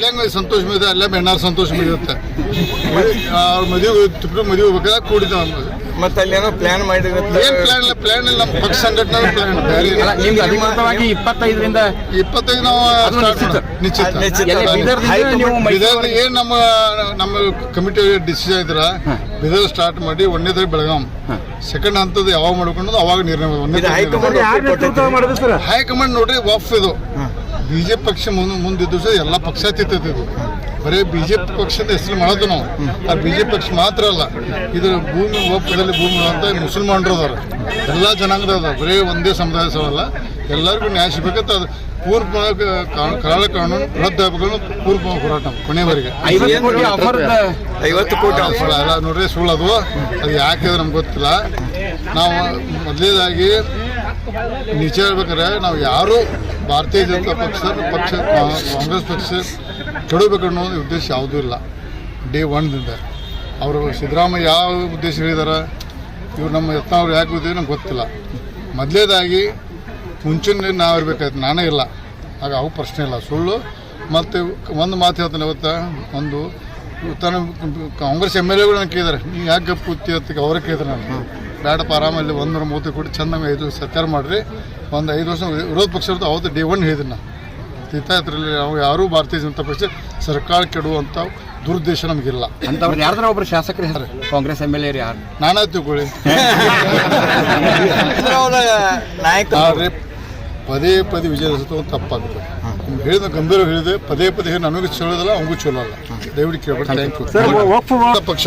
ಹೆಂಗ್ ಸಂತೋಷ ಇದೆ ಅಲ್ಲೇ ಬೆಣ್ಣಾರ್ ಸಂತೋಷ ಇರುತ್ತೆ ಅವ್ರ ಮದುವೆ ತಿಪ್ಪು ಮದುವೆ ಹೋಗ್ಬೇಕಾದ್ರೆ ಕೂಡಿದ ಮತ್ತೆ ಅಲ್ಲಿ ಏನೋ ಪ್ಲಾನ್ ಮಾಡಿದ್ರೆ ಏನ್ ಪ್ಲಾನ್ ಇಲ್ಲ ಪ್ಲಾನ್ ಇಲ್ಲ ನಮ್ಮ ಪಕ್ಷ ಸಂಘಟನೆ ಪ್ಲಾನ್ ನಿಮ್ದು ಅಧಿಕೃತವಾಗಿ ಇಪ್ಪತ್ತೈದರಿಂದ ಇಪ್ಪತ್ತೈದು ನಾವು ನಿಶ್ಚಿತ. ನಿಶ್ಚಿತ. ಎಲ್ಲಿ ಏನ್ ನಮ್ಮ ನಮ್ಮ ಕಮಿಟಿ ಡಿಸಿಷನ್ ಇದ್ರ ಬಿದರ್ ಸ್ಟಾರ್ಟ್ ಮಾಡಿ ಒಂದನೇದ್ರೆ ಬೆಳಗಾಂ. ಸೆಕೆಂಡ್ ಹಂತದ ಯಾವಾಗ ಮಾಡ್ಕೊಂಡು ಅವಾಗ ನಿರ್ಣಯ. ಹೈಕಮಾಂಡ್ ನೋಡ್ರಿ ವಫ್ ಇದು. ಬಿಜೆಪಿ ಪಕ್ಷ ಮುಂದೆ ಮುಂದಿದ್ದು ಸಹ ಎಲ್ಲ ಪಕ್ಷಾತೀತ ಇದು. ಜೆ ಬಿಜೆಪಿ ಪಕ್ಷದ ಹೆಸರು ಮಾಡೋದು ನಾವು. ಆ ಬಿಜೆಪಿ ಪಕ್ಷ ಮಾತ್ರ ಅಲ್ಲ ಇದು ಭೂಮಿ ಒಪ್ಪದಲ್ಲಿ ಭೂಮಿ ಅಂತ ಮುಸಲ್ಮಾನರು ಅದಾರ. ಎಲ್ಲ ಜನಾಂಗದ ಅದಾರ. ಬರೀ ಒಂದೇ ಸಮುದಾಯ ಸವಲ್ಲ. ಎಲ್ಲರಿಗೂ ನ್ಯಾಯ ಸಿಗ್ಬೇಕಂತ ಅದು ಪೂರ್ವ ಕರಾಳ ಕಾನೂನು ರದ್ದು ಆಗ್ಬೇಕು ಪೂರ್ವ ಹೋರಾಟ ಕೊನೆವರೆಗೆ ಐವತ್ತು ಕೋಟಿ ಅದು ನೋಡ್ರಿ ಸುಳ್ಳದು ಅದು ಅದು ಯಾಕೆ ಅದು ನಮ್ಗೆ ಗೊತ್ತಿಲ್ಲ. ನಾವು ಮೊದಲೇದಾಗಿ ನಿಜ ಹೇಳ್ಬೇಕಾದ್ರೆ ನಾವು ಯಾರು ಭಾರತೀಯ ಜನತಾ ಪಕ್ಷ ಪಕ್ಷ ಕಾಂಗ್ರೆಸ್ ಪಕ್ಷ ಕೆಡಬೇಕನ್ನೋ ಉದ್ದೇಶ ಯಾವುದೂ ಇಲ್ಲ. ಡೇ ಒನ್ದಿಂದ ಅವರು ಸಿದ್ದರಾಮಯ್ಯ ಯಾವ ಉದ್ದೇಶ ಹೇಳಿದಾರೆ? ಇವ್ರು ನಮ್ಮ ಯತ್ನಾವ್ರು ಯಾಕೆ ಇದ್ದೀವಿ ನಮ್ಗೆ ಗೊತ್ತಿಲ್ಲ. ಮೊದಲೇದಾಗಿ ಮುಂಚಿನ ನಾವು ಇರಬೇಕಾಯ್ತು. ನಾನೇ ಇಲ್ಲ. ಆಗ ಅವು ಪ್ರಶ್ನೆ ಇಲ್ಲ. ಸುಳ್ಳು. ಮತ್ತು ಒಂದು ಮಾತು ಹೇಳ್ತಾನೆ ಇವತ್ತು ಒಂದು ತನ್ನ ಕಾಂಗ್ರೆಸ್ ಎಂ ಎಲ್ ಎಗಳು ಕೇಳಿದಾರೆ. ನೀವು ಯಾಕೆ ಗಪ್ ಕೂತಿ ಅಂತ ಅವರೇ ಕೇಳಿದ್ರೆ. ನಾನು ಬೇಡಪ್ಪ ಆರಾಮಲ್ಲಿ ಒಂದೂರ ಮೂವತ್ತು ಕೋಟಿ ಚೆನ್ನಾಗಿ ಐದು ಸರ್ಕಾರ ಮಾಡಿರಿ. ಒಂದು ಐದು ವರ್ಷ ವಿರೋಧ ಪಕ್ಷ ಇರುತ್ತೆ ಅವತ್ತು ಡೇ ಒನ್ ಹೇಳಿದ್ದೀನಿ ನಾನು ತಿತ್ತಾಯತ್ರಲ್ಲಿ ನಾವು ಯಾರೂ ಭಾರತೀಯ ಜನತಾ ಪಕ್ಷ ಸರ್ಕಾರ ಕೆಡುವಂಥ ದುರುದ್ದೇಶ ನಮಗಿಲ್ಲ. ಅಂತವ್ರು ಯಾರ್ದಾರ ಒಬ್ರು ಶಾಸಕರು ಹೇಳಿ ಕಾಂಗ್ರೆಸ್ ಎಂ ಎಲ್ ಎ ಯಾರು? ನಾನು ತಿಳ್ಕೊಳ್ಳಿ. ನಾಯಕ. ಆದರೆ ಪದೇ ಪದೇ ವಿಜಯ ಅಂತ ತಪ್ಪಾಗುತ್ತೆ ನಿಮ್ಗೆ ಹೇಳಿದ ಗಂಭೀರ ಹೇಳಿದೆ ಪದೇ ಪದೇ ನನಗೂ ಚಲೋದಲ್ಲ ಅವಂಗೂ ಚಲೋ ಅಲ್ಲ. ದಯವಿಟ್ಟು ಕೇಳ್ಬೇಕು ಥ್ಯಾಂಕ್ ಯು. ಪಕ್ಷ.